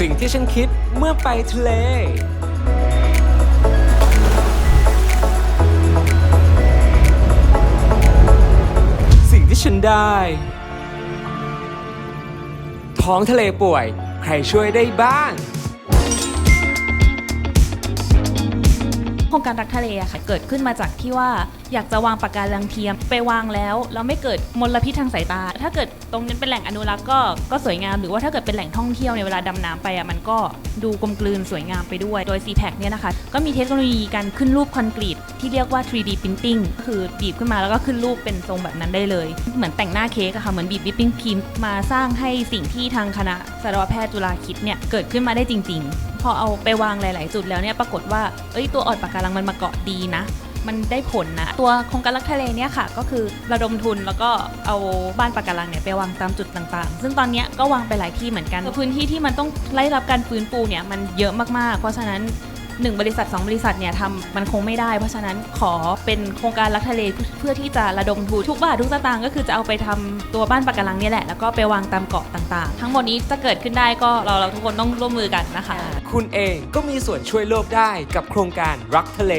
สิ่งที่ฉันคิดเมื่อไปทะเล สิ่งที่ฉันได้ ท้องทะเลป่วย ใครช่วยได้บ้าง ครงการรักทะเลอะค่ะเกิดขึ้นมาจากที่ว่าอยากจะวางปะการังเทียมไปวางแล้วแล้วไม่เกิดมลพิษทางสายตา ถ้าเกิดตรงนั้นเป็นแหล่งอนุรักษ์ก็ก็สวยงาม หรือว่าถ้าเกิดเป็นแหล่งท่องเที่ยวในเวลาดำน้ำไปอะมันก็ดูกลมกลืนสวยงามไปด้วยโดย c p a c เนี่ยนะคะก็มีเทคโนโลยีการขึ้นรูปคอนกรีตที่เรียกว่า 3D printing ก็คือบีบขึ้นมาแล้วก็ขึ้นรูปเป็นทรงแบบนั้นได้เลย เหมือนแต่งหน้าเค้กอะค่ะเหมือนบีบวิปปิ้งครีมมาสร้างให้สิ่งที่ทางคณะสัตวแพทย์จุฬาคิดเนี่ยเกิดขึ้นมาได้จริง ๆ พอเอาไปวางหลาย ๆ จุดแล้วเนี่ยปรากฏว่าเอ้ยตัวอ่อนปากการังมันมาเกาะดีนะมันได้ผลนะตัวโครงการรักทะเลเนี่ยค่ะ ก็คือระดมทุนแล้วก็เอาบ้านปะการังเนี่ยไปวางตามจุดต่างๆ ซึ่งตอนนี้ก็วางไปหลายที่เหมือนกันพื้นที่ที่มันต้องไล่รับการฟื้นฟูเนี่ยมันเยอะมากๆ เพราะฉะนั้น 1 บริษัท 2 บริษัทเนี่ยทำมันคงไม่ได้ เพราะฉะนั้นขอเป็นโครงการรักทะเลเพื่อที่จะระดมทุนทุกบาททุกสตางค์ก็คือจะเอาไปทำตัวบ้านปะการังเนี่ยแหละ แล้วก็ไปวางตามเกาะต่างๆ ทั้งหมดนี้จะเกิดขึ้นได้ก็เราเราทุกคนต้องร่วมมือกันนะคะ คุณเองก็มีส่วนช่วยโลกได้กับโครงการรักทะเล